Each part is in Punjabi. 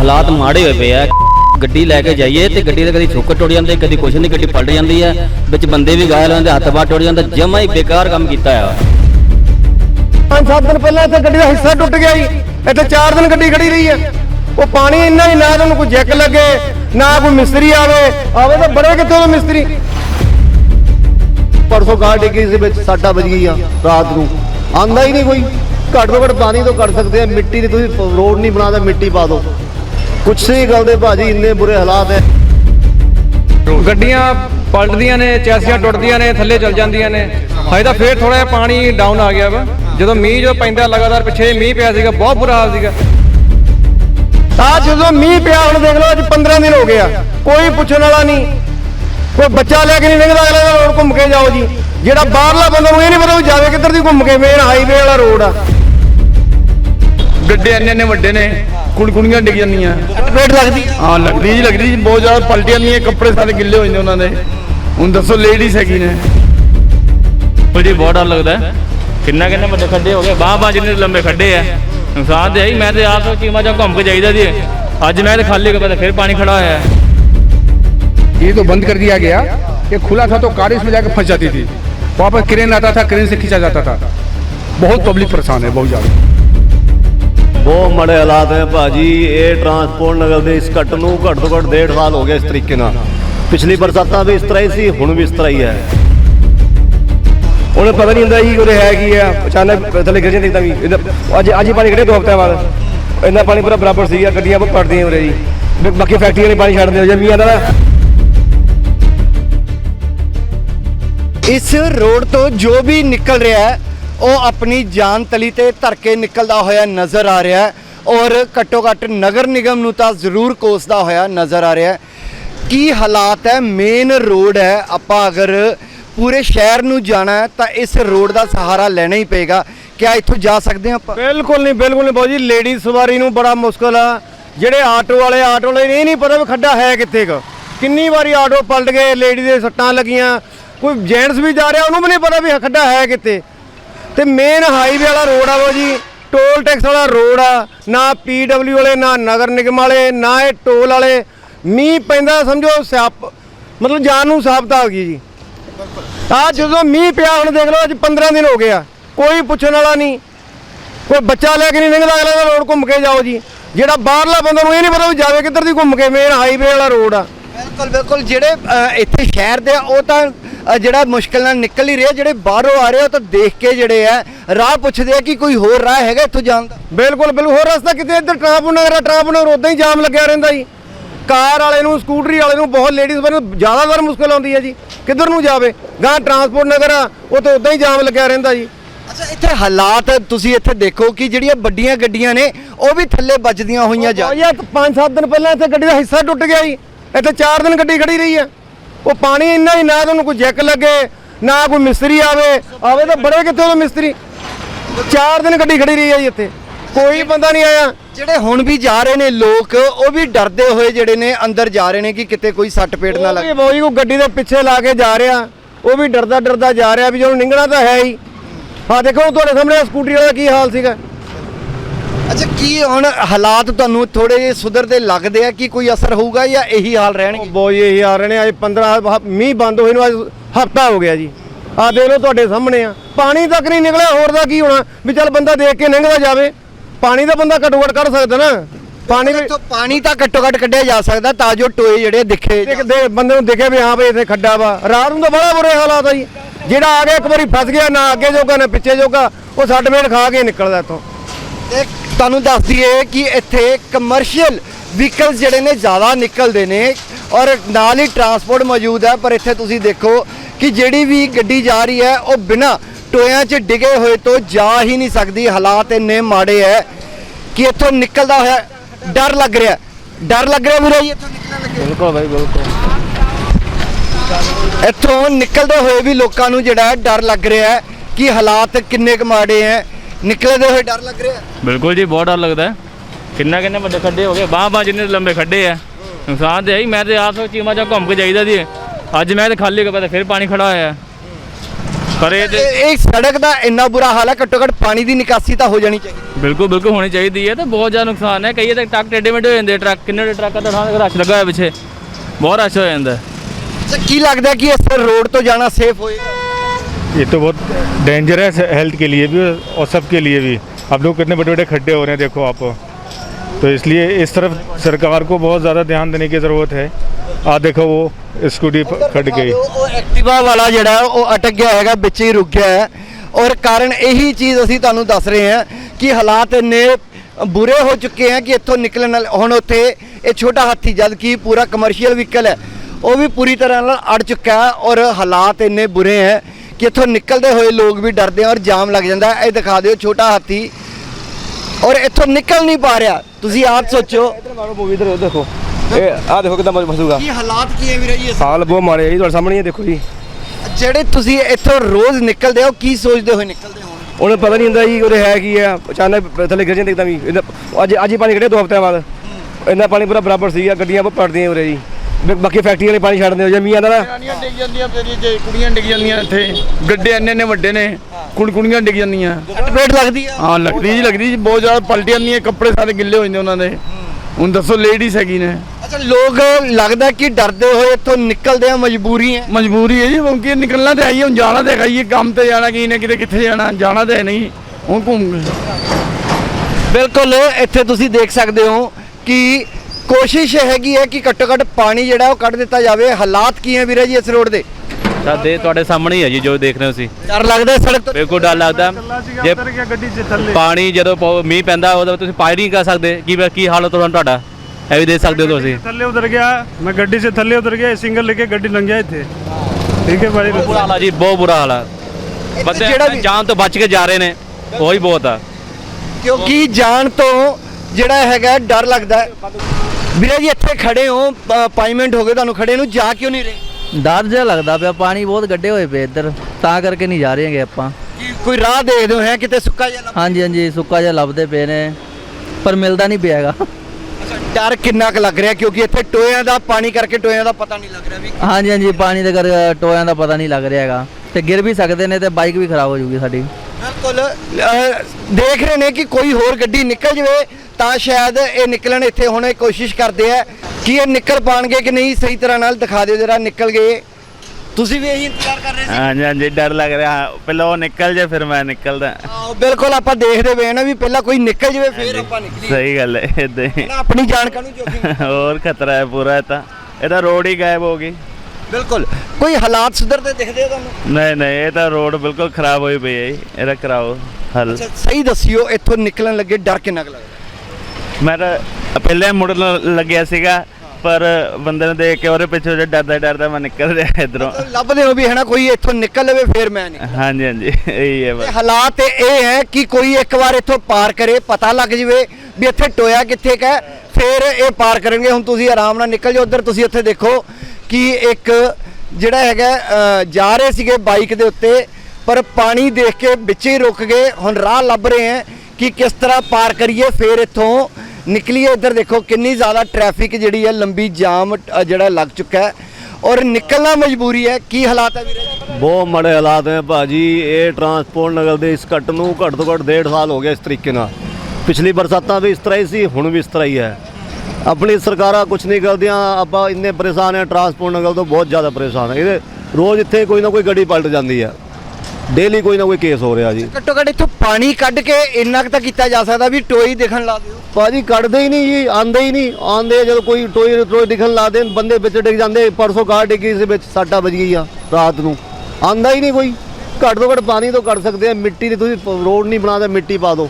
ਹਾਲਾਤ ਮਾੜੇ ਹੋਏ ਪਏ ਆ। ਗੱਡੀ ਲੈ ਕੇ ਜਾਈਏ ਤੇ ਗੱਡੀ ਦੇ ਕਦੀ ਛੋਕਰ ਟੁੱਟ ਜਾਂਦੇ, ਕਦੀ ਕੁਛ ਨਹੀਂ, ਗੱਡੀ ਪਲਟ ਜਾਂਦੀ ਹੈ ਵਿੱਚ ਬੰਦੇ ਵੀ ਗਾਇਲ ਹੁੰਦੇ ਹੱਥ ਬਾਹ ਟੁੱਟ ਜਾਂਦਾ, ਜਮਾ ਹੀ ਬੇਕਾਰ ਕੰਮ ਕੀਤਾ ਆ। ਪੰਜ ਸੱਤ ਦਿਨ ਪਹਿਲਾਂ ਇੱਥੇ ਗੱਡੀ ਦਾ ਹਿੱਸਾ ਟੁੱਟ ਗਿਆ ਜੀ। ਇੱਥੇ 4 ਦਿਨ ਗੱਡੀ ਖੜੀ ਰਹੀ ਹੈ ਉਹ ਪਾਣੀ ਇੰਨਾ ਹੀ, ਨਾ ਤੁਹਾਨੂੰ ਕੋਈ ਜੈਕ ਲੱਗੇ, ਨਾ ਕੋਈ ਮਿਸਤਰੀ ਆਵੇ। ਆਵੇ ਤਾਂ ਬੜੇ ਕਿੱਥੇ ਮਿਸਤਰੀ। ਪਰਸੋਂ ਗਾਂ ਡਿੱਗੀ ਸੀ ਵਿੱਚ, ਸਾਡਾ ਵੱਜ ਗਈ ਆ ਰਾਤ ਨੂੰ। ਆਂਦਾ ਹੀ ਨਹੀਂ ਕੋਈ। ਘੱਟ ਤੋਂ ਘੱਟ ਪਾਣੀ ਤੋਂ ਕੱਢ ਸਕਦੇ ਆ। ਮਿੱਟੀ ਦੀ ਤੁਸੀਂ ਰੋਡ ਨਹੀਂ ਬਣਾਦਾ ਮਿੱਟੀ ਪਾ ਦਿਓ। ਕੁਛ ਨਹੀਂ ਗੱਲ ਦੇ ਭਾਜੀ ਇੰਨੇ ਬੁਰੇ ਹਾਲਾਤ ਹੈ ਗੱਡੀਆਂ ਪਲਟਦੀਆਂ ਨੇ ਚੈਸੀਆਂ ਟੁੱਟਦੀਆਂ ਨੇ ਥੱਲੇ ਚਲ ਜਾਂਦੀਆਂ ਨੇ। ਹਜੇ ਤਾਂ ਫੇਰ ਥੋੜਾ ਜਿਹਾ ਪਾਣੀ ਡਾਊਨ ਆ ਗਿਆ ਵਾ। ਜਦੋਂ ਮੀਂਹ ਜੋ ਪੈਂਦਾ ਲਗਾਤਾਰ ਪਿੱਛੇ ਮੀਂਹ ਪਿਆ ਸੀਗਾ ਬਹੁਤ ਬੁਰਾ ਹਾਲ ਸੀਗਾ। ਆ ਜਦੋਂ ਮੀਂਹ ਪਿਆ ਹੁਣ ਦੇਖ ਲਓ ਅੱਜ 15 ਦਿਨ ਹੋ ਗਏ ਆ। ਕੋਈ ਪੁੱਛਣ ਵਾਲਾ ਨਹੀਂ। ਕੋਈ ਬੱਚਾ ਲੈ ਕੇ ਨਹੀਂ ਲੰਘਦਾ ਅਗਲੇ ਦਾ ਰੋਡ ਘੁੰਮ ਕੇ ਜਾਓ ਜੀ। ਜਿਹੜਾ ਬਾਹਰਲਾ ਬੰਦਾ ਨੂੰ ਇਹ ਨਹੀਂ ਪਤਾ ਵੀ ਜਾਵੇ ਕਿੱਧਰ ਦੀ ਘੁੰਮ ਕੇ ਮੇਨ ਹਾਈਵੇ ਵਾਲਾ ਰੋਡ ਆ। ਗੱਡੇ ਇੰਨੇ ਇੰਨੇ ਵੱਡੇ ਨੇ। ਕੁੜਕੁੜੀਆਂ ਡਿੱਗ ਜਾਂਦੀਆਂ ਪੇਟ ਲੱਗਦੀ ਹਾਂ ਲੱਗਦੀ ਜੀ ਲੱਗਦੀ ਜੀ ਬਹੁਤ ਜ਼ਿਆਦਾ ਪਲਟੀ ਜਾਂਦੀਆਂ ਕੱਪੜੇ ਸਾਰੇ ਗਿੱਲੇ ਹੋ ਜਾਂਦੇ ਉਹਨਾਂ ਦੇ ਹੁਣ ਦੱਸੋ ਲੇਡੀਜ਼ ਹੈਗੀ ਨੇ ਜੀ ਬਹੁਤ ਡਰ ਲੱਗਦਾ ਹੈ। ਕਿੰਨਾ ਕਿੰਨੇ ਵੱਡੇ ਖੱਡੇ ਹੋ ਗਏ ਬਾਹ ਬਾਹ ਜਿੰਨੇ ਲੰਬੇ ਖੱਡੇ ਆ ਨੁਕਸਾਨ ਤੇ ਹੈ ਹੀ ਮੈਂ ਤੇ ਆਪ ਚੀਮਾ ਜਾਂ ਘੁੰਮ ਕੇ ਜਾਈਦਾ ਜੀ ਅੱਜ ਮੈਂ ਤੇ ਖਾਲੀ ਹੋ ਗਿਆ ਫਿਰ ਪਾਣੀ ਖੜਾ ਹੋਇਆ ਹੈ ये तो बंद कर दिया गया ये खुला था तो कार इसमें जाकर फंस जाती थी वहाँ पर क्रेन आता था क्रेन से खींचा जाता था बहुत पब्लिक परेशान है बहुत ज़्यादा ਬਹੁਤ ਮਾੜੇ ਹਾਲਾਤ ਹੈ ਭਾਜੀ। ਇਹ ਟਰਾਂਸਪੋਰਟ ਨਗਰ ਦੇ ਇਸ ਘੱਟ ਨੂੰ ਘੱਟ ਤੋਂ ਘੱਟ ਡੇਢ ਸਾਲ ਹੋ ਗਿਆ ਇਸ ਤਰੀਕੇ ਨਾਲ। ਪਿਛਲੀ ਬਰਸਾਤਾਂ ਵੀ ਇਸ ਤਰ੍ਹਾਂ ਹੀ ਸੀ ਹੁਣ ਵੀ ਇਸ ਤਰ੍ਹਾਂ ਹੀ ਹੈ। ਉਹਨੇ ਪਤਾ ਨਹੀਂ ਹੁੰਦਾ ਜੀ ਉਹਦੇ ਹੈ ਕੀ ਆ। ਅਚਾਨਕ ਥੱਲੇ ਗਿਰ ਜਾਂਦੀ ਤਾਂ ਵੀ। ਅੱਜ ਅੱਜ ਹੀ ਪਾਣੀ ਖੜੇ ਦੋ ਹਫ਼ਤਿਆਂ ਬਾਅਦ। ਇੰਨਾ ਪਾਣੀ ਪੂਰਾ ਬਰਾਬਰ ਸੀਗਾ ਗੱਡੀਆਂ ਬਹੁਤ ਪੜਦੀਆਂ ਉਰੇ ਜੀ। ਵੀ ਬਾਕੀ ਫੈਕਟਰੀਆਂ ਨੇ ਪਾਣੀ ਛੱਡਦੇ ਹੋ ਜੇ ਆਉਂਦਾ ਨਾ। ਇਸ ਰੋਡ ਤੋਂ ਜੋ ਵੀ ਨਿਕਲ ਰਿਹਾ ਹੈ ਉਹ ਆਪਣੀ ਜਾਨ ਤਲੀ ਤੇ ਧਰ ਕੇ ਨਿਕਲਦਾ ਹੋਇਆ ਨਜ਼ਰ ਆ ਰਿਹਾ ਹੈ ਔਰ ਘੱਟੋ ਘੱਟ ਨਗਰ ਨਿਗਮ ਨੂੰ ਤਾਂ ਜ਼ਰੂਰ ਕੋਸਦਾ ਹੋਇਆ ਨਜ਼ਰ ਆ ਰਿਹਾ ਹੈ। ਕੀ ਹਾਲਾਤ ਹੈ? ਮੇਨ ਰੋਡ ਹੈ। ਆਪਾਂ ਅਗਰ ਪੂਰੇ ਸ਼ਹਿਰ ਨੂੰ ਜਾਣਾ ਹੈ ਤਾਂ ਇਸ ਰੋਡ ਦਾ ਸਹਾਰਾ ਲੈਣਾ ਹੀ ਪਏਗਾ। ਕਿਆ ਇੱਥੋਂ ਜਾ ਸਕਦੇ ਹਾਂ ਆਪਾਂ? ਬਿਲਕੁਲ ਨਹੀਂ ਬਿਲਕੁਲ ਨਹੀਂ ਬਾਊ ਜੀ। ਲੇਡੀ ਸਵਾਰੀ ਨੂੰ ਬੜਾ ਮੁਸ਼ਕਲ ਆ। ਜਿਹੜੇ ਆਟੋ ਵਾਲੇ ਆਟੋ ਵਾਲੇ ਨੂੰ ਇਹ ਨਹੀਂ ਪਤਾ ਵੀ ਖੱਡਾ ਹੈ ਕਿੱਥੇ ਕ। ਕਿੰਨੀ ਵਾਰੀ ਆਟੋ ਪਲਟ ਗਏ, ਲੇਡੀ ਦੇ ਸੱਟਾਂ ਲੱਗੀਆਂ। ਕੋਈ ਜੈਂਟਸ ਵੀ ਜਾ ਰਿਹਾ, ਉਹਨੂੰ ਵੀ ਨਹੀਂ ਪਤਾ ਵੀ ਖੱਡਾ ਹੈ ਕਿੱਥੇ। ਤੇ ਮੇਨ ਹਾਈਵੇ ਵਾਲਾ ਰੋਡ ਆ ਬਾਊ ਜੀ। ਟੋਲ ਟੈਕਸ ਵਾਲਾ ਰੋਡ ਆ। ਨਾ ਪੀਡਬਲਿਊ ਵਾਲੇ, ਨਾ ਨਗਰ ਨਿਗਮ ਵਾਲੇ, ਨਾ ਇਹ ਟੋਲ ਵਾਲੇ। ਮੀਂਹ ਪੈਂਦਾ ਸਮਝੋ, ਸਿਆਪ ਮਤਲਬ ਜਾਨ ਨੂੰ ਸਾਬਤਾ ਹੋ ਗਈ ਜੀ। ਆ ਜਦੋਂ ਮੀਂਹ ਪਿਆ, ਹੁਣ ਦੇਖ ਲਓ ਅੱਜ 15 ਦਿਨ ਹੋ ਗਏ ਆ। ਕੋਈ ਪੁੱਛਣ ਵਾਲਾ ਨਹੀਂ। ਕੋਈ ਬੱਚਾ ਲੈ ਕੇ ਨਹੀਂ ਨਿਕਲਦਾ ਅਗਲਾ ਦਾ ਰੋਡ ਘੁੰਮ ਕੇ ਜਾਓ ਜੀ। ਜਿਹੜਾ ਬਾਹਰਲਾ ਬੰਦਾ ਨੂੰ ਇਹ ਨਹੀਂ ਪਤਾ ਵੀ ਜਾਵੇ ਕਿੱਧਰ ਦੀ ਘੁੰਮ ਕੇ ਮੇਨ ਹਾਈਵੇ ਵਾਲਾ ਰੋਡ ਆ। ਬਿਲਕੁਲ ਬਿਲਕੁਲ। ਜਿਹੜੇ ਇੱਥੇ ਸ਼ਹਿਰ ਦੇ ਆ, ਉਹ ਤਾਂ ਜਿਹੜਾ ਮੁਸ਼ਕਲ ਨਾਲ ਨਿਕਲ ਹੀ ਰਿਹਾ ਜਿਹੜੇ ਬਾਹਰੋਂ ਆ ਰਹੇ ਉਹ ਤਾਂ ਦੇਖ ਕੇ ਜਿਹੜੇ ਆ ਰਾਹ ਪੁੱਛਦੇ ਆ ਕਿ ਕੋਈ ਹੋਰ ਰਾਹ ਹੈਗਾ ਇੱਥੋਂ ਜਾਣ ਦਾ? ਬਿਲਕੁਲ ਬਿਲਕੁਲ ਹੋਰ ਰਸਤਾ ਕਿਤੇ ਇੱਧਰ ਟ੍ਰਾਂਸਪੋਰਟ ਨਗਰ ਟ੍ਰਾਂਸਪੋਰਟ ਨਗਰ ਉਦਾਂ ਹੀ ਜਾਮ ਲੱਗਿਆ ਰਹਿੰਦਾ ਜੀ। ਕਾਰ ਵਾਲੇ ਨੂੰ ਸਕੂਟਰੀ ਵਾਲੇ ਨੂੰ ਬਹੁਤ ਲੇਡੀਜ਼ ਨੂੰ ਜ਼ਿਆਦਾਤਰ ਮੁਸ਼ਕਲ ਆਉਂਦੀ ਹੈ ਜੀ। ਕਿੱਧਰ ਨੂੰ ਜਾਵੇ? ਗਾਂ ਟਰਾਂਸਪੋਰਟ ਨਗਰ ਆ ਉਹ ਤੇ ਉਦਾਂ ਹੀ ਜਾਮ ਲੱਗਿਆ ਰਹਿੰਦਾ ਜੀ। ਅੱਛਾ ਇੱਥੇ ਹਾਲਾਤ ਤੁਸੀਂ ਇੱਥੇ ਦੇਖੋ ਕਿ ਜਿਹੜੀਆਂ ਵੱਡੀਆਂ ਗੱਡੀਆਂ ਨੇ ਉਹ ਵੀ ਥੱਲੇ ਵੱਜਦੀਆਂ ਹੋਈਆਂ ਜਾ ਯਾਰ ਪੰਜ ਸੱਤ ਦਿਨ ਪਹਿਲਾਂ ਇੱਥੇ ਗੱਡੀ ਦਾ ਹਿੱਸਾ ਟੁੱਟ ਗਿਆ ਜੀ। ਇੱਥੇ 4 ਦਿਨ ਗੱਡੀ ਖੜੀ ਰਹੀ ਹੈ। ਉਹ ਪਾਣੀ ਇੰਨਾ ਹੀ ਨਾ ਤੁਹਾਨੂੰ ਕੋਈ ਜੈਕ ਲੱਗੇ ਨਾ ਕੋਈ ਮਿਸਤਰੀ ਆਵੇ। ਆਵੇ ਤਾਂ ਬੜੇ ਕਿੱਥੇ ਉਹ ਮਿਸਤਰੀ? 4 ਦਿਨ ਗੱਡੀ ਖੜੀ ਰਹੀ ਹੈ ਜੀ ਇੱਥੇ। ਕੋਈ ਬੰਦਾ ਨਹੀਂ ਆਇਆ। ਜਿਹੜੇ ਹੁਣ ਵੀ ਜਾ ਰਹੇ ਨੇ ਲੋਕ ਉਹ ਵੀ ਡਰਦੇ ਹੋਏ ਜਿਹੜੇ ਨੇ ਅੰਦਰ ਜਾ ਰਹੇ ਨੇ ਕਿ ਕਿਤੇ ਕੋਈ ਸੱਟ ਪੇਟ ਨਾ ਉਹ ਲੱਗੇ ਜੀ ਕੋ ਗੱਡੀ ਦੇ ਪਿੱਛੇ ਲਾ ਕੇ ਜਾ ਰਿਹਾ। ਉਹ ਵੀ ਡਰਦਾ ਡਰਦਾ ਜਾ ਰਿਹਾ ਵੀ ਜਦੋਂ ਨਿੰਗਣਾ ਤਾਂ ਹੈ ਹੀ। ਆ ਦੇਖੋ ਤੁਹਾਡੇ ਸਾਹਮਣੇ ਸਕੂਟਰੀ ਵਾਲਾ ਕੀ ਹਾਲ ਸੀਗਾ। ਅੱਛਾ ਕੀ ਹੁਣ ਹਾਲਾਤ ਤੁਹਾਨੂੰ ਥੋੜੇ ਜਿਹੇ ਸੁਧਰਦੇ ਲੱਗਦੇ ਆ? ਕਿ ਕੋਈ ਅਸਰ ਹੋਊਗਾ ਜਾਂ ਇਹੀ ਹਾਲ ਰਹਿਣਗੇ? ਬੋਈ ਇਹੀ ਆ ਰਹੇ ਨੇ ਅੱਜ 15 ਹ- ਮੀਂਹ ਬੰਦ ਹੋਏ ਨੂੰ ਅੱਜ ਹਫਤਾ ਹੋ ਗਿਆ ਜੀ। ਆ ਦੇਖ ਲਓ ਤੁਹਾਡੇ ਸਾਹਮਣੇ ਆ। ਪਾਣੀ ਤੱਕ ਨਹੀਂ ਨਿਕਲਿਆ ਹੋਰ ਦਾ ਕੀ ਹੋਣਾ? ਵੀ ਚੱਲ ਬੰਦਾ ਦੇਖ ਕੇ ਲੰਘਦਾ ਜਾਵੇ। ਪਾਣੀ ਦਾ ਬੰਦਾ ਘੱਟੋ ਘੱਟ ਕੱਢ ਸਕਦਾ ਨਾ। ਪਾਣੀ ਵੀ ਇੱਥੋਂ ਪਾਣੀ ਤਾਂ ਘੱਟੋ ਘੱਟ ਕੱਢਿਆ ਜਾ ਸਕਦਾ ਤਾਂ ਜੋ ਟੋਏ ਜਿਹੜੇ ਦਿਖੇ ਦੇ ਬੰਦੇ ਨੂੰ ਦਿਖੇ ਵੀ ਹਾਂ ਬਈ ਇੱਥੇ ਖੱਡਾ ਵਾ। ਰਾਤ ਨੂੰ ਤਾਂ ਬੜਾ ਬੁਰੇ ਹਾਲਾਤ ਆ ਜੀ। ਜਿਹੜਾ ਆ ਗਿਆ ਇੱਕ ਵਾਰੀ ਫਸ ਗਿਆ ਨਾ ਅੱਗੇ ਜੋਗਾ ਨਾ ਪਿੱਛੇ ਜੋਗਾ ਉਹ ਸੱਟ ਵੇੜ ਖਾ ਕੇ ਨਿਕਲਦਾ ਇੱਥੋਂ। ਤੇ ਤੁਹਾਨੂੰ ਦੱਸ ਦਈਏ ਕਿ ਇੱਥੇ ਕਮਰਸ਼ੀਅਲ ਵਹੀਕਲਸ ਜਿਹੜੇ ਨੇ ਜ਼ਿਆਦਾ ਨਿਕਲਦੇ ਨੇ ਔਰ ਨਾਲ ਹੀ ਟਰਾਂਸਪੋਰਟ ਮੌਜੂਦ ਹੈ ਪਰ ਇੱਥੇ ਤੁਸੀਂ ਦੇਖੋ ਕਿ ਜਿਹੜੀ ਵੀ ਗੱਡੀ ਜਾ ਰਹੀ ਹੈ ਉਹ ਬਿਨਾ ਟੋਇਆਂ 'ਚ ਡਿਗੇ ਹੋਏ ਤੋਂ ਜਾ ਹੀ ਨਹੀਂ ਸਕਦੀ। ਹਾਲਾਤ ਇੰਨੇ ਮਾੜੇ ਹੈ ਕਿ ਇੱਥੋਂ ਨਿਕਲਦਾ ਹੋਇਆ ਡਰ ਲੱਗ ਰਿਹਾ। ਡਰ ਲੱਗ ਰਿਹਾ ਵੀਰੇ? ਜੀ ਇੱਥੋਂ ਨਿਕਲਣ ਲੱਗੇ ਬਿਲਕੁਲ ਬਾਈ ਬਿਲਕੁਲ। ਇੱਥੋਂ ਨਿਕਲਦੇ ਹੋਏ ਵੀ ਲੋਕਾਂ ਨੂੰ ਜਿਹੜਾ ਡਰ ਲੱਗ ਰਿਹਾ ਕਿ ਹਾਲਾਤ ਕਿੰਨੇ ਕੁ ਮਾੜੇ ਹੈ। ਨਿਕਲਦੇ ਹੋਏ ਡਰ ਲੱਗ ਰਿਹਾ। ਬਿਲਕੁਲ ਜੀ ਬਹੁਤ ਡਰ ਲੱਗਦਾ ਹੈ। ਕਿੰਨਾ ਕਿੰਨੇ ਵੱਡੇ ਖੱਡੇ ਹੋ ਗਏ ਬਾਹ ਬਾਹ ਜਿੰਨੇ ਲੰਬੇ ਖੱਡੇ ਆ। ਨੁਕਸਾਨ ਤੇ ਹੈ ਹੀ ਮੈਂ ਤੇ ਆਪ ਚੀਮਾ ਜਾਂ ਘੁੰਮ ਕੇ ਜਾਈਦਾ ਜੀ। ਅੱਜ ਮੈਂ ਤੇ ਖਾਲੀ ਹੋ ਗਿਆ ਫਿਰ ਪਾਣੀ ਖੜਾ ਹੋਇਆ। ਪਰ ਇਹ ਤੇ- ਇਹ ਸੜਕ ਦਾ ਇੰਨਾ ਬੁਰਾ ਹਾਲ ਹੈ ਘੱਟੋ ਘੱਟ ਪਾਣੀ ਦੀ ਨਿਕਾਸੀ ਤਾਂ ਹੋ ਜਾਣੀ ਚਾਹੀਦੀ। ਬਿਲਕੁਲ ਬਿਲਕੁਲ ਹੋਣੀ ਚਾਹੀਦੀ ਹੈ ਤੇ ਬਹੁਤ ਜ਼ਿਆਦਾ ਨੁਕਸਾਨ ਹੈ। ਕਈ ਤਾਂ ਟਰੱਕ ਟੇਡੇ ਮੇਡੇ ਹੋ ਜਾਂਦੇ ਟਰੱਕ ਕਿੰਨੇ ਦੇ ਟਰੱਕਾਂ ਦਾ ਥਾਂ ਰਸ਼ ਲੱਗਾ ਹੋਇਆ ਪਿੱਛੇ। ਬਹੁਤ ਰਸ਼ ਹੋ ਜਾਂਦਾ ਕੀ ਲੱਗਦਾ ਕਿ ਇਸ ਰੋਡ ਤੋਂ ਜਾਣਾ ਸੇਫ ਹੋਏਗਾ? ये तो बहुत डेंजरस है हेल्थ के लिए भी और सबके लिए भी अब लोग कितने बड़े बड़े खड्डे हो रहे हैं देखो आप तो इसलिए इस तरफ सरकार को बहुत ज़्यादा ध्यान देने की ज़रूरत है आ देखो वो स्कूटी प- खड़ गई ਉਹ ਉਹ ਐਕਟਿਵਾ ਵਾਲਾ ਜਿਹੜਾ ਹੈ, ਉਹ ਅਟਕ ਗਿਆ ਹੈਗਾ ਵਿੱਚ ਹੀ ਰੁਕ ਗਿਆ ਹੈ ਔਰ ਕਾਰਨ ਇਹੀ ਚੀਜ਼ ਅਸੀਂ ਤੁਹਾਨੂੰ ਦੱਸ ਰਹੇ ਹਾਂ ਕਿ ਹਾਲਾਤ ਇੰਨੇ ਬੁਰੇ ਹੋ ਚੁੱਕੇ ਹਨ ਕਿ ਇੱਥੋਂ ਨਿਕਲਣ ਨਾਲ ਹੁਣ ਉੱਥੇ ਇਹ ਛੋਟਾ ਹਾਥੀ ਜਦ ਕਿ ਪੂਰਾ ਕਮਰਸ਼ੀਅਲ ਵਹੀਕਲ ਹੈ ਉਹ ਵੀ ਪੂਰੀ ਤਰ੍ਹਾਂ ਨਾਲ ਅੜ ਚੁੱਕਾ ਹੈ ਔਰ ਹਾਲਾਤ ਇੰਨੇ ਬੁਰੇ ਹੈ ਕਿ ਇੱਥੋਂ ਨਿਕਲਦੇ ਹੋਏ ਲੋਕ ਵੀ ਡਰਦੇ ਆ ਔਰ ਜਾਮ ਲੱਗ ਜਾਂਦਾ ਇਹ ਦਿਖਾ ਦਿਓ ਛੋਟਾ ਹਾਥੀ। ਔਰ ਇੱਥੋਂ ਨਿਕਲ ਨਹੀਂ ਪਾ ਰਿਹਾ। ਤੁਸੀਂ ਆਪ ਸੋਚੋ। ਇਧਰ ਮਾਰੋ ਮੂਵੀ ਇਧਰ ਦੇਖੋ। ਇਹ ਆ ਦੇਖੋ ਕਿਦਾਂ ਮਸੂਗਾ ਕੀ ਹਾਲਾਤ ਕੀ ਹੈ ਵੀਰੇ ਜੀ ਹਾਲ ਬਹੁਤ ਮਾਰੇ ਜੀ ਤੁਹਾਡੇ ਸਾਹਮਣੇ ਦੇਖੋ ਜੀ। ਜਿਹੜੇ ਤੁਸੀਂ ਇੱਥੋਂ ਰੋਜ਼ ਨਿਕਲਦੇ ਹੋ ਕੀ ਸੋਚਦੇ ਹੋਏ ਨਿਕਲਦੇ ਹੋ ਉਹਨੂੰ ਪਤਾ ਨਹੀਂ ਹੁੰਦਾ ਜੀ ਉਹਦੇ ਹੈ ਕੀ ਆ। ਅਚਾਨਕ ਥੱਲੇ ਗਿਰ ਜਾਂਦੇ ਇੱਕਦਮ ਹੀ। ਅੱਜ ਅੱਜ ਹੀ ਪਾਣੀ ਕੱਢਿਆ ਦੋ ਹਫ਼ਤਿਆਂ ਬਾਅਦ। ਇੰਨਾ ਪਾਣੀ ਪੂਰਾ ਬਰਾਬਰ ਸੀਗਾ ਗੱਡੀਆਂ ਪੜਦੀਆਂ ਉਰੇ ਜੀ। ਬਾ- ਬਾਕੀ ਫੈਕਟਰੀ ਵਾਲੇ ਪਾਣੀ ਛੱਡਦੇ ਹੋ ਜੇ ਮੀਂਹ ਆਉਂਦਾ ਨਾ? ਕੁੜੀਆਂ ਡਿੱਗ ਜਾਂਦੀਆਂ ਤੇਰੀ ਜੇ ਕੁੜੀਆਂ ਡਿੱਗ ਜਾਂਦੀਆਂ ਇੱਥੇ। ਗੱਡੇ ਇੰਨੇ ਇੰਨੇ ਵੱਡੇ ਨੇ ਕੁੜ ਕੁੜੀਆਂ ਡਿੱਗ ਜਾਂਦੀਆਂ। ਪੇਟ ਲੱਗਦੀ ਆ? ਹਾਂ ਲੱਗਦੀ ਜੀ ਲੱਗਦੀ ਜੀ ਬਹੁਤ ਜ਼ਿਆਦਾ ਪਲਟੀ ਜਾਂਦੀਆਂ ਕੱਪੜੇ ਸਾਰੇ ਗਿੱਲੇ ਹੋ ਜਾਂਦੇ ਉਹਨਾਂ ਦੇ। ਹੁਣ ਦੱਸੋ ਲੇਡੀਜ਼ ਹੈਗੀ ਨੇ। ਅੱਛਾ ਲੋਕ ਲੱਗਦਾ ਕਿ ਡਰਦੇ ਹੋਏ ਇੱਥੋਂ ਨਿਕਲਦੇ ਆ ਮਜਬੂਰੀ ਹੈ? ਮਜਬੂਰੀ ਹੈ ਜੀ ਕਿਉਂਕਿ ਨਿਕਲਣਾ ਤੇ ਆਈ ਹੁਣ ਜਾਣਾ ਤੇ ਹੈਗਾ ਹੀ ਹੈ, ਕੰਮ ਤੇ ਜਾਣਾ ਕੀ ਨੇ ਕਿਤੇ ਕਿੱਥੇ ਜਾਣਾ ਜਾਣਾ ਤੇ ਹੈ ਨਹੀਂ ਹੁਣ ਘੁੰਮ ਬਿਲਕੁਲ ਇੱਥੇ ਤੁਸੀਂ ਦੇਖ ਸਕਦੇ ਹੋ ਕਿ ਕੋਸ਼ਿਸ਼ ਹੈਗੀ ਹੈ ਕਿ ਘੱਟੋ ਘੱਟ ਪਾਣੀ ਜਿਹੜਾ ਉਹ ਕੱਢ ਦਿੱਤਾ ਜਾਵੇ ਹਾਲਾਤ ਕੀ ਹੈ ਵੀਰੇ ਜੀ ਇਸ ਰੋਡ ਦੇ ਸਾਡੇ ਤੁਹਾਡੇ ਸਾਹਮਣੇ ਹੀ ਹੈ ਜੀ ਜੋ ਦੇਖ ਰਹੇ ਹੋ ਤੁਸੀਂ ਡਰ ਲੱਗਦਾ ਹੈ ਸੜਕ ਤੋਂ ਬਿਲਕੁਲ ਡਰ ਲੱਗਦਾ ਜੇ ਪਾਣੀ ਜਦੋਂ ਪਊ- ਮੀਂਹ ਪੈਂਦਾ ਉਦੋਂ ਤੁਸੀਂ ਪਾਰ ਨਹੀਂ ਕਰ ਸਕਦੇ ਕੀ ਕੀ ਹਾਲਤ ਹੋਣਾ ਤੁਹਾਡਾ ਇਹ ਵੀ ਦੇਖ ਸਕਦੇ ਹੋ ਤੁਸੀਂ थल्ले उतर गया मैं गड्डी से थल्ले उतर गया सिंगल लेके गड्डी लंग गया थे ठीक है भाई ਬੁਰਾ ਹਾਲ ਆ ਜੀ ਬਹੁਤ ਬੁਰਾ ਹਾਲ ਆ ਬੰਦੇ ਜਿਹੜਾ ਵੀ- ਜਾਨ ਤੋਂ ਬਚ ਕੇ ਜਾ ਰਹੇ ਨੇ ਉਹੀ ਬਹੁਤ ਆ ਕਿਉਂਕਿ ਜਾਣ ਤੋਂ ਜਿਹੜਾ ਹੈਗਾ ਡਰ ਲੱਗਦਾ ਹੈ ਵੀਰੇ ਜੀ ਇੱਥੇ ਖੜੇ ਹੋ 5 ਮਿੰਟ ਹੋ ਗਏ ਤੁਹਾਨੂੰ ਖੜੇ ਨੂੰ ਜਾ ਕਿਉਂ ਨਹੀਂ ਰਹੇ? ਡਰ ਜਿਹਾ ਲੱਗਦਾ ਪਿਆ ਪਾਣੀ ਬਹੁਤ ਗੱਡੇ ਹੋਏ ਪਏ ਇੱਧਰ ਤਾਂ ਕਰਕੇ ਨਹੀਂ ਜਾ ਰਹੇ ਹੈਗੇ ਆਪਾਂ। ਕਿ ਕੋਈ ਰਾਹ ਦੇਖਦੇ ਹੋ ਹੈ ਕਿਤੇ ਸੁੱਕਾ ਜਿਹਾ ਲੱਭ- ਹਾਂਜੀ ਹਾਂਜੀ ਸੁੱਕਾ ਜਿਹਾ ਲੱਭਦੇ ਪਏ ਨੇ ਪਰ ਮਿਲਦਾ ਨਹੀਂ ਪਿਆ ਹੈਗਾ। ਡਰ ਕਿੰਨਾ ਕੁ ਲੱਗ ਰਿਹਾ ਕਿਉਂਕਿ ਇੱਥੇ ਟੋਇਆਂ ਦਾ ਪਾਣੀ ਕਰਕੇ ਟੋਇਆਂ ਦਾ ਪਤਾ ਨਹੀਂ ਲੱਗ ਰਿਹਾ ਵੀ ਹਾਂਜੀ ਹਾਂਜੀ ਪਾਣੀ ਦੇ ਕਰ ਟੋਇਆਂ ਦਾ ਪਤਾ ਨਹੀਂ ਲੱਗ ਰਿਹਾ ਹੈਗਾ। ਤੇ ਗਿਰ ਵੀ ਸਕਦੇ ਨੇ ਤੇ ਬਾਈਕ ਵੀ ਖਰਾਬ ਹੋ ਜੂਗੀ ਸਾਡੀ। ਬਿਲਕੁਲ ਅਹ, ਦੇਖ ਰਹੇ ਨੇ ਕਿ ਕੋਈ ਹੋਰ ਗੱਡੀ ਨਿਕਲ ਜਵੇ ਤਾਂ ਸ਼ਾਇਦ ਇਹ ਨਿਕਲਣ ਇੱਥੇ ਹੁਣ ਇਹ ਕੋਸ਼ਿਸ਼ ਕਰਦੇ ਆ ਕਿ ਇਹ ਨਿਕਲ ਪਾਣਗੇ ਕਿ ਨਹੀਂ ਸਹੀ ਤਰ੍ਹਾਂ ਨਾਲ ਦਿਖਾ ਦਿਓ ਜਰਾ ਨਿਕਲ ਗਏ। ਤੁਸੀਂ ਵੀ ਇਹੀ ਇੰਤਜ਼ਾਰ ਕਰ ਰਹੇ ਸੀ? ਹਾਂਜੀ ਹਾਂਜੀ ਡਰ ਲੱਗ ਰਿਹਾ। ਪਹਿਲਾਂ ਉਹ ਨਿਕਲ ਜਾ ਫਿਰ ਮੈਂ ਨਿਕਲਦਾ। ਆਹੋ, ਬਿਲਕੁਲ ਆਪਾਂ ਦੇਖਦੇ ਪਏ ਨਾ ਵੀ ਪਹਿਲਾਂ ਕੋਈ ਨਿਕਲ ਜਵੇ ਫਿਰ ਆਪਾਂ ਨਿਕਲੀਏ। ਸਹੀ ਗੱਲ ਹੈ ਇਦਾਂ ਹੀ ਨਾ ਆਪਣੀ ਜਾਨ ਕਾਹਨੂੰ ਜੋਖਿਮ ਹੋਰ ਖਤਰਾ ਹੈ ਪੂਰਾ ਇਹ ਤਾਂ। ਇਹਦਾ ਰੋਡ ਹੀ ਗਾਇਬ ਹੋ ਗਈ। ਬਿਲਕੁਲ। ਕੋਈ ਹਾਲਾਤ ਸੁਧਰਦੇ ਦਿਖਦੇ ਆ ਤੁਹਾਨੂੰ? ਨਹੀਂ ਨਹੀਂ ਇਹ ਤਾਂ ਰੋਡ ਬਿਲਕੁਲ ਖਰਾਬ ਹੋਈ ਪਈ ਹੈ। ਇਹਦਾ ਕਰਾਓ ਹੱਲ। ਸਹੀ ਦੱਸਿਓ ਇੱਥੋਂ ਨਿਕਲਣ ਲੱਗੇ ਡਰ ਕਿੰਨਾ ਕੁ ਲੱਗਦਾ? ਮੈਂ ਤਾਂ ਪਹਿਲੇ ਮੁੜਨ ਲ- ਲੱਗਿਆ ਸੀਗਾ ਪਰ ਬੰਦੇ ਨੂੰ ਦੇਖ ਕੇ ਉਹਦੇ ਪਿੱਛੇ ਜੇ ਡਰਦਾ ਡਰਦਾ ਮੈਂ ਨਿਕਲ ਰਿਹਾ ਇਧਰੋਂ। ਲੱਭਦੇ ਹੋ ਵੀ ਹੈ ਨਾ ਕੋਈ ਇੱਥੋਂ ਨਿਕਲ ਲਵੇ ਫਿਰ ਮੈਂ ਨਹੀਂ। ਹਾਂਜੀ ਹਾਂਜੀ ਇਹੀ ਹੈ ਬਸ। ਹਾਲਾਤ ਇਹ ਹੈ ਕਿ ਕੋਈ ਇੱਕ ਵਾਰ ਇੱਥੋਂ ਪਾਰ ਕਰੇ ਪਤਾ ਲੱਗ ਜਵੇ ਵੀ ਇੱਥੇ ਟੋਇਆ ਕਿੱਥੇ ਕਾ ਫਿਰ ਇਹ ਪਾਰ ਕਰਨਗੇ। ਹੁਣ ਤੁਸੀਂ ਆਰਾਮ ਨਾਲ ਨਿਕਲ ਜਾਓ ਉਧਰ ਤੁਸੀਂ ਇੱਥੇ ਦੇਖੋ ਕਿ ਇੱਕ ਜਿਹੜਾ ਹੈਗਾ ਜਾ ਰਹੇ ਸੀਗੇ ਬਾਈਕ ਦੇ ਉੱਤੇ ਪਰ ਪਾਣੀ ਦੇਖ ਕੇ ਵਿੱਚ ਹੀ ਰੁਕ ਗਏ। ਹੁਣ ਰਾਹ ਲੱਭ ਰਹੇ ਹੈ ਕਿ ਕਿਸ ਤਰ੍ਹਾਂ ਪਾਰ ਕਰੀਏ ਫਿਰ ਇੱਥੋਂ ਨਿਕਲੀਏ ਇੱਧਰ ਦੇਖੋ ਕਿੰਨੀ ਜ਼ਿਆਦਾ ਟ੍ਰੈਫਿਕ ਜਿਹੜੀ ਹੈ ਲੰਬੀ ਜਾਮ ਅ, ਜਿਹੜਾ ਲੱਗ ਚੁੱਕਾ ਹੈ। ਔਰ ਨਿਕਲਣਾ ਮਜਬੂਰੀ ਹੈ ਕੀ ਹਾਲਾਤ ਹੈ ਵੀਰੇ? ਬਹੁਤ ਮਾੜੇ ਹਾਲਾਤ ਹੈ ਭਾਜੀ। ਇਹ ਟਰਾਂਸਪੋਰਟ ਨਗਰ ਦੇ ਇਸ ਘੱਟ ਨੂੰ ਘੱਟ ਤੋਂ ਘੱਟ ਡੇਢ ਸਾਲ ਹੋ ਗਿਆ ਇਸ ਤਰੀਕੇ ਨਾਲ। ਪਿਛਲੀ ਬਰਸਾਤਾਂ ਵੀ ਇਸ ਤਰ੍ਹਾਂ ਹੀ ਸੀ ਹੁਣ ਵੀ ਇਸ ਤਰ੍ਹਾਂ ਹੀ ਹੈ। ਆਪਣੀ ਸਰਕਾਰਾਂ ਕੁਝ ਨਹੀਂ ਕਰਦੀਆਂ ਆਪਾਂ ਇੰਨੇ ਪਰੇਸ਼ਾਨ ਹੈ ਟਰਾਂਸਪੋਰਟ ਨਗਰ ਤੋਂ ਬਹੁਤ ਜ਼ਿਆਦਾ ਪਰੇਸ਼ਾਨ ਹੈ। ਇਹਦੇ ਰੋਜ਼ ਇੱਥੇ ਕੋਈ ਨਾ ਕੋਈ ਗੱਡੀ ਪਲਟ ਜਾਂਦੀ ਹੈ। ਡੇਲੀ ਕੋਈ ਨਾ ਕੋਈ ਕੇਸ ਹੋ ਰਿਹਾ ਜੀ। ਘੱਟੋ ਘੱਟ ਇੱਥੋਂ ਪਾਣੀ ਕੱਢ ਕੇ ਇੰਨਾ ਕੁ ਤਾਂ ਕੀਤਾ ਜਾ ਸਕਦਾ ਵੀ ਟੋਈ ਦਿਖਣ ਲਾ ਦਿਓ। ਭਾਜੀ ਕੱਢਦੇ ਹੀ ਨਹੀਂ ਜੀ ਆਂਦੇ ਹੀ ਨਹੀਂ। ਆਂਦੇ ਜਦੋਂ ਕੋਈ ਟੋਈ ਟੋਈ ਦਿਖਣ ਲਾ ਦੇਣ ਬੰਦੇ ਵਿੱਚ ਡਿੱਗ ਜਾਂਦੇ ਪਰਸੋਂ ਕਾਰ ਡਿੱਗੀ ਸੀ ਵਿੱਚ ਸੱਟਾਂ ਵੱਜ ਗਈ ਆ ਰਾਤ ਨੂੰ। ਆਂਦਾ ਹੀ ਨਹੀਂ ਕੋਈ। ਘੱਟ ਤੋਂ ਘੱਟ ਪਾਣੀ ਤੋਂ ਕੱਢ ਸਕਦੇ ਆ ਮਿੱਟੀ ਦੀ ਤੁਸੀਂ ਰੋਡ ਨਹੀਂ ਬਣਾਦੇ ਮਿੱਟੀ ਪਾ ਦਿਓ।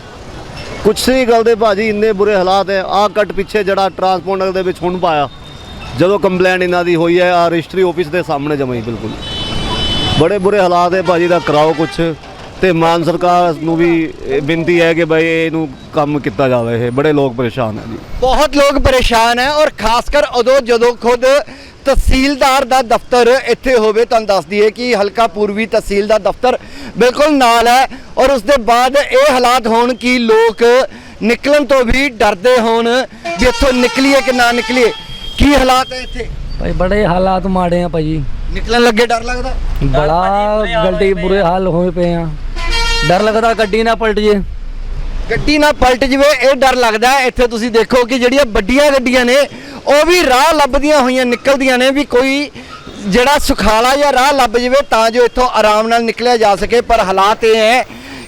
ਕੁਛ ਨਹੀਂ ਕਰਦੇ ਭਾਜੀ ਇੰਨੇ ਬੁਰੇ ਹਾਲਾਤ ਹੈ ਆਹ ਕੱਟ ਪਿੱਛੇ ਜਿਹੜਾ ਟਰਾਂਸਪੋਰਟ ਦੇ ਵਿੱਚ ਹੁਣ ਪਾਇਆ। ਜਦੋਂ ਕੰਪਲੇਂਟ ਇਹਨਾਂ ਦੀ ਹੋਈ ਹੈ ਆ ਰਜਿਸਟਰੀ ਆਫਿਸ ਦੇ ਸਾਹਮਣੇ ਜਮਾਈ ਬਿਲਕੁਲ। ਬੜੇ ਬੁਰੇ ਹਾਲਾਤ ਹੈ ਭਾਜੀ ਦਾ ਕਰਾਓ ਕੁਛ। ਤੇ ਮਾਨ ਸਰਕਾਰ ਨੂੰ ਵੀ ਇਹ ਬੇਨਤੀ ਹੈ ਕਿ ਭਾਈ ਇਹਨੂੰ ਕੰਮ ਕੀਤਾ ਜਾਵੇ ਇਹ ਬੜੇ ਲੋਕ ਪਰੇਸ਼ਾਨ ਹੈ ਜੀ। ਬਹੁਤ ਲੋਕ ਪਰੇਸ਼ਾਨ ਹੈ ਔਰ ਖਾਸ ਕਰ ਉਦੋਂ ਜਦੋਂ ਖੁਦ ਤਹਿਸੀਲਦਾਰ ਦਾ ਦਫ਼ਤਰ ਇੱਥੇ ਹੋਵੇ ਤੁਹਾਨੂੰ ਦੱਸ ਦਈਏ ਕਿ ਹਲਕਾ ਪੂਰਬੀ ਤਹਿਸੀਲ ਦਾ ਦਫ਼ਤਰ ਬਿਲਕੁਲ ਨਾਲ ਹੈ ਔਰ ਉਸ ਦੇ ਬਾਅਦ ਇਹ ਹਾਲਾਤ ਹੋਣ ਕਿ ਲੋਕ ਨਿਕਲਣ ਤੋਂ ਵੀ ਡਰਦੇ ਹੋਣ ਵੀ ਇੱਥੋਂ ਨਿਕਲੀਏ ਕਿ ਨਾ ਨਿਕਲੀਏ। ਕੀ ਹਾਲਾਤ ਹੈ ਇੱਥੇ? ਭਾਈ ਬੜੇ ਹਾਲਾਤ ਮਾੜੇ ਆ ਭਾਜੀ। ਨਿਕਲਣ ਲੱਗੇ ਡਰ ਲੱਗਦਾ? ਬੜਾ ਗੱਡੀ ਬੁਰੇ ਹਾਲ ਹੋਏ ਪਏ ਆ। ਡਰ ਲੱਗਦਾ ਗੱਡੀ ਨਾ ਪਲਟ ਜੇ। ਗੱਡੀ ਨਾ ਪਲਟ ਜਵੇ ਇਹ ਡਰ ਲੱਗਦਾ। ਇੱਥੇ ਤੁਸੀਂ ਦੇਖੋ ਕਿ ਜਿਹੜੀਆਂ ਵੱਡੀਆਂ ਗੱਡੀਆਂ ਨੇ ਉਹ ਵੀ ਰਾਹ ਲੱਭਦੀਆਂ ਹੋਈਆਂ ਨਿਕਲਦੀਆਂ ਨੇ ਵੀ ਕੋਈ ਜਿਹੜਾ ਸੁਖਾਲਾ ਜਾਂ ਰਾਹ ਲੱਭ ਜਵੇ ਤਾਂ ਜੋ ਇੱਥੋਂ ਆਰਾਮ ਨਾਲ ਨਿਕਲਿਆ ਜਾ ਸਕੇ। ਪਰ ਹਾਲਾਤ ਇਹ ਹੈ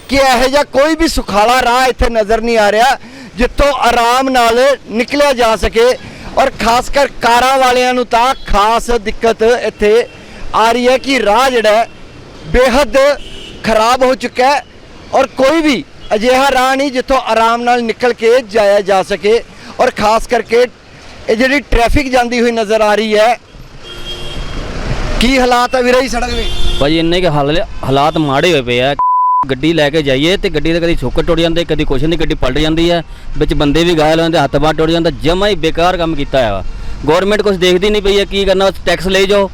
ਕਿ ਇਹੋ ਜਿਹਾ ਕੋਈ ਵੀ ਸੁਖਾਲਾ ਰਾਹ ਇੱਥੇ ਨਜ਼ਰ ਨਹੀਂ ਆ ਰਿਹਾ ਜਿੱਥੋਂ ਆਰਾਮ ਨਾਲ ਨਿਕਲਿਆ ਜਾ ਸਕੇ। ਔਰ ਖਾਸ ਕਰ ਕਾਰਾਂ ਵਾਲਿਆਂ ਨੂੰ ਤਾਂ ਖਾਸ ਦਿੱਕਤ ਇੱਥੇ ਆ ਰਹੀ ਹੈ ਕਿ ਰਾਹ ਜਿਹੜਾ ਬੇਹੱਦ ਖਰਾਬ ਹੋ ਚੁੱਕਾ ਹੈ ਔਰ ਕੋਈ ਵੀ ਅਜਿਹਾ ਰਾਹ ਨਹੀਂ ਜਿੱਥੋਂ ਆਰਾਮ ਨਾਲ ਨਿਕਲ ਕੇ ਜਾਇਆ ਜਾ ਸਕੇ ਔਰ ਖਾਸ ਕਰਕੇ ਇਹ ਜਿਹੜੀ ਟ੍ਰੈਫਿਕ ਜਾਂਦੀ ਹੋਈ ਨਜ਼ਰ ਆ ਰਹੀ ਹੈ, ਕੀ ਹਾਲਾਤ ਹੈ ਵੀਰੇ ਜੀ ਸੜਕ ਦੇ? ਭਾਜੀ ਇੰਨੇ ਕੇ ਹਾਲਾਤ ਮਾੜੇ ਹੋਏ ਪਏ ਆ। ਗੱਡੀ ਲੈ ਕੇ ਜਾਈਏ ਤੇ ਗੱਡੀ ਦੇ ਕਦੀ ਛੋਕਰ ਟੁੱਟ ਜਾਂਦੇ ਕਦੀ ਕੁਛ ਨਹੀਂ ਗੱਡੀ ਪਲਟ ਜਾਂਦੀ ਹੈ। ਵਿੱਚ ਬੰਦੇ ਵੀ ਘਾਇਲ ਹੋ ਜਾਂਦੇ ਹੱਥ ਬਾਹ ਟੁੱਟ ਜਾਂਦਾ ਜਮਾ ਹੀ ਬੇਕਾਰ ਕੰਮ ਕੀਤਾ ਵਾ ਗਵਰਨਮੈਂਟ ਕੁਝ ਦੇਖਦੀ ਨਹੀਂ ਪਈ ਹੈ ਕੀ ਕਰਨਾ ਟੈਕਸ ਲਈ ਜਾਓ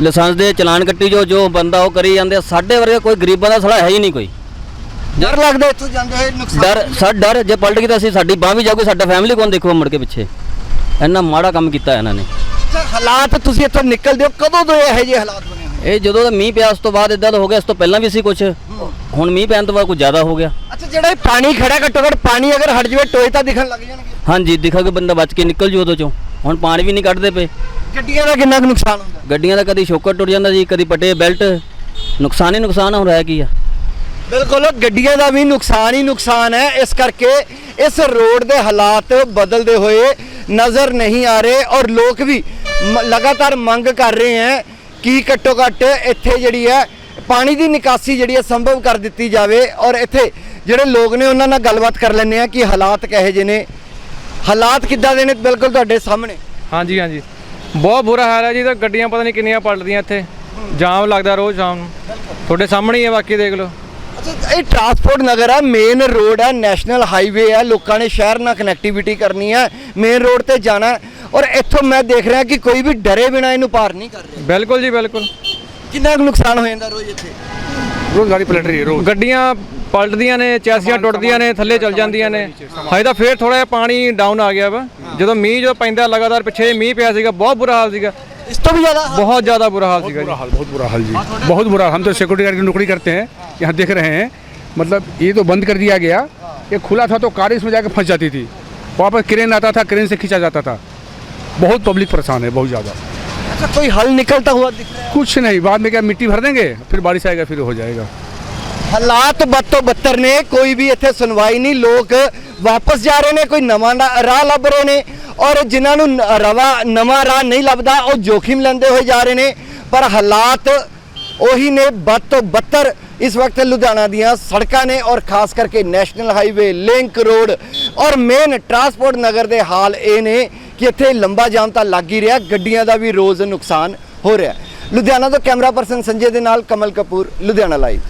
ਲਾਇਸੈਂਸ ਦੇ ਚਲਾਨ ਕੱਟੀ ਜੋ ਜੋ ਬੰਦਾ ਉਹ ਕਰੀ ਜਾਂਦੇ ਆ। ਸਾਡੇ ਵਰਗੇ ਕੋਈ ਗਰੀਬਾਂ ਦਾ ਸੜਾ ਹੈ ਹੀ ਨਹੀਂ ਕੋਈ। ਡਰ ਲੱਗਦਾ ਇੱਥੋਂ ਜਾਂਦੇ ਹੋਏ ਨੁਕਸਾਨ ਡਰ ਸਾ ਡਰ ਜੇ ਪਲਟ ਗਈ ਤਾਂ ਅਸੀਂ ਸਾਡੀ ਬਾਹ ਵੀ ਜਾਊਗੀ ਸਾਡਾ ਫੈਮਿਲੀ ਕੌਣ ਦੇਖੂਗਾ ਮੁੜ ਕੇ ਪਿੱਛੇ? ਇੰਨਾ ਮਾੜਾ ਕੰਮ ਕੀਤਾ ਇਹਨਾਂ ਨੇ। ਹਾਲਾਤ ਤੁਸੀਂ ਇੱਥੋਂ ਨਿਕਲਦੇ ਹੋ ਕਦੋਂ ਤੋਂ ਇਹੋ ਜਿਹੇ ਹਾਲਾਤ ਇਹ ਜਦੋਂ ਦਾ ਮੀਂਹ ਪਿਆ ਉਸ ਤੋਂ ਬਾਅਦ ਇਦਾਂ ਦਾ ਹੋ ਗਿਆ ਇਸ ਤੋਂ ਪਹਿਲਾਂ ਵੀ ਸੀ ਕੁਝ ਹੁਣ ਮੀਂਹ ਪੈਣ ਤੋਂ ਬਾਅਦ ਕੁਝ ਜ਼ਿਆਦਾ ਹੋ ਗਿਆ। ਅੱਛਾ ਜਿਹੜਾ ਇਹ ਪਾਣੀ ਖੜਾ ਘੱਟੋ ਘੱਟ ਪਾਣੀ ਅਗਰ ਹਟ ਜਾਵੇ ਟੋਏ ਤਾਂ ਦਿਖਣ ਲੱਗ ਜਾਣਗੇ। ਹਾਂਜੀ ਦਿਖਾ ਕਿ ਬੰਦਾ ਬਚ ਕੇ ਨਿਕਲ ਜੂ ਉਦੋਂ ਚੋਂ। ਹੁਣ ਪਾਣੀ ਵੀ ਨਹੀਂ ਕੱਢਦੇ ਪਏ। ਗੱਡੀਆਂ ਦਾ ਕਿੰਨਾ ਕੁ ਨੁਕਸਾਨ ਹੁੰਦਾ? ਗੱਡੀਆਂ ਦਾ ਕਦੀ ਸ਼ੋਕਰ ਟੁੱਟ ਜਾਂਦਾ ਜੀ ਕਦੀ ਪੱਟੇ ਬੈਲਟ। ਨੁਕਸਾਨ ਹੀ ਨੁਕਸਾਨ ਹੋ ਰਿਹਾ ਕੀ ਆ। ਬਿਲਕੁਲ ਗੱਡੀਆਂ ਦਾ ਵੀ ਨੁਕਸਾਨ ਹੀ ਨੁਕਸਾਨ ਹੈ। ਇਸ ਕਰਕੇ ਇਸ ਰੋਡ ਦੇ ਹਾਲਾਤ ਬਦਲਦੇ ਹੋਏ ਨਜ਼ਰ ਨਹੀਂ ਆ ਰਹੇ ਔਰ ਲੋਕ ਵੀ ਲਗਾਤਾਰ ਮੰਗ ਕਰ ਰਹੇ ਹੈ ਕਿ ਘੱਟੋ ਘੱਟ ਇੱਥੇ ਜਿਹੜੀ ਹੈ ਪਾਣੀ ਦੀ ਨਿਕਾਸੀ ਜਿਹੜੀ ਹੈ ਸੰਭਵ ਕਰ ਦਿੱਤੀ ਜਾਵੇ ਔਰ ਇੱਥੇ ਜਿਹੜੇ ਲੋਕ ਨੇ ਉਹਨਾਂ ਨਾਲ ਗੱਲਬਾਤ ਕਰ ਲੈਂਦੇ ਆ ਕਿ ਹਾਲਾਤ ਕਿਹੋ ਜਿਹੇ ਨੇ। ਹਾਲਾਤ ਕਿੱਦਾਂ ਦੇ ਨੇ ਬਿਲਕੁਲ ਤੁਹਾਡੇ ਸਾਹਮਣੇ? ਹਾਂਜੀ ਹਾਂਜੀ। ਬਹੁਤ ਬੁਰਾ ਹਾਲ ਹੈ ਜੀ ਤਾਂ ਗੱਡੀਆਂ ਪਤਾ ਨਹੀਂ ਕਿੰਨੀਆਂ ਪਲਟਦੀਆਂ ਇੱਥੇ। ਜਾਮ ਲੱਗਦਾ ਰੋਜ਼ ਸ਼ਾਮ ਨੂੰ। ਤੁਹਾਡੇ ਸਾਹਮਣੇ ਹੀ ਹੈ ਬਾਕੀ ਦੇਖ ਲਓ। ਅੱਛਾ ਇਹ ਟਰਾਂਸਪੋਰਟ ਨਗਰ ਹੈ ਮੇਨ ਰੋਡ ਹੈ ਨੈਸ਼ਨਲ ਹਾਈਵੇ ਹੈ ਲੋਕਾਂ ਨੇ ਸ਼ਹਿਰ ਨਾਲ ਕਨੈਕਟੀਵਿਟੀ ਕਰਨੀ ਹੈ ਮੇਨ ਰੋਡ ਤੇ ਜਾਣਾ। ਔਰ ਇੱਥੋਂ ਮੈਂ ਦੇਖ ਰਿਹਾ ਕਿ ਕੋਈ ਵੀ ਡਰੇ ਬਿਨਾ ਇਹਨੂੰ ਪਾਰ ਨਹੀਂ ਕਰ ਰਿਹਾ ਬਿਲਕੁਲ ਜੀ ਬਿਲਕੁਲ ਕਿੰਨਾ ਕੁ ਨੁਕਸਾਨ ਹੋ ਜਾਂਦਾ ਰੋਜ਼ ਇੱਥੇ रोज गाड़ी पलट रही है रोज ਗੱਡੀਆਂ ਪਲਟਦੀਆਂ ਨੇ ਚੈਸੀਆਂ ਟੁੱਟਦੀਆਂ ਨੇ ਥੱਲੇ ਚਲ ਜਾਂਦੀਆਂ ਨੇ ਹਜੇ ਤਾਂ ਫੇਰ ਥੋੜਾ ਜਿਹਾ ਪਾਣੀ ਡਾਊਨ ਆ ਗਿਆ ਵਾ ਜਦੋਂ ਮੀਂਹ ਜੋ ਪੈਂਦਾ ਲਗਾਤਾਰ ਪਿੱਛੇ ਮੀਂਹ ਪਿਆ ਸੀਗਾ ਬਹੁਤ ਬੁਰਾ ਹਾਲ ਸੀਗਾ ਇਸ ਤੋਂ ਵੀ ਜ਼ਿਆਦਾ ਬਹੁਤ ਜ਼ਿਆਦਾ ਬੁਰਾ ਹਾਲ ਸੀਗਾ ਜੀ बुरा हाल बहुत बुरा हाल जी बहुत बुरा हम तो सिक्योरिटी गार्ड की नौकरी करते हैं यहाँ देख रहे हैं मतलब ये तो बंद कर दिया गया ये खुला था तो कार इसमें जाकर फंस जाती थी वहाँ पर क्रेन आता था क्रेन से खींचा जाता था बहुत पब्लिक परेशान है बहुत ज़्यादा अच्छा कोई हल निकलता हुआ दिख रहा है कुछ नहीं बाद में क्या मिट्टी भर देंगे फिर बारिश आएगा फिर हो जाएगा ਹਾਲਾਤ ਬਦ ਤੋਂ ਬੱਤਰ ਨੇ ਕੋਈ ਵੀ ਇੱਥੇ ਸੁਣਵਾਈ ਨਹੀਂ ਲੋਕ ਵਾਪਸ ਜਾ ਰਹੇ ਨੇ ਕੋਈ ਨਵਾਂ ਨਾ- ਰਾਹ ਲੱਭ ਰਹੇ ਨੇ ਔਰ ਜਿਨ੍ਹਾਂ ਨੂੰ ਨ- ਰਵਾ ਨਵਾਂ ਰਾਹ ਨਹੀਂ ਲੱਭਦਾ ਉਹ ਜੋਖਿਮ ਲੈਂਦੇ ਹੋਏ ਜਾ ਰਹੇ ਨੇ ਪਰ ਹਾਲਾਤ ਉਹੀ ਨੇ ਬਦ ਤੋਂ ਬੱਤਰ ਇਸ ਵਕਤ ਲੁਧਿਆਣਾ ਦੀਆਂ ਸੜਕਾਂ ਨੇ ਔਰ ਖਾਸ ਕਰਕੇ ਨੈਸ਼ਨਲ ਹਾਈਵੇ ਲਿੰਕ ਰੋਡ ਔਰ ਮੇਨ ਟਰਾਂਸਪੋਰਟ ਨਗਰ ਦੇ ਹਾਲ ਇਹ ਨੇ ਕਿ ਇੱਥੇ ਲੰਬਾ ਜਾਮ ਤਾਂ ਲੱਗ ਹੀ ਰਿਹਾ, ਗੱਡੀਆਂ ਦਾ ਵੀ ਰੋਜ਼ ਨੁਕਸਾਨ ਹੋ ਰਿਹਾ। ਲੁਧਿਆਣਾ ਤੋਂ ਕੈਮਰਾ ਪਰਸਨ ਸੰਜੇ ਦੇ ਨਾਲ ਕਮਲ ਕਪੂਰ, ਲੁਧਿਆਣਾ ਲਾਈਵ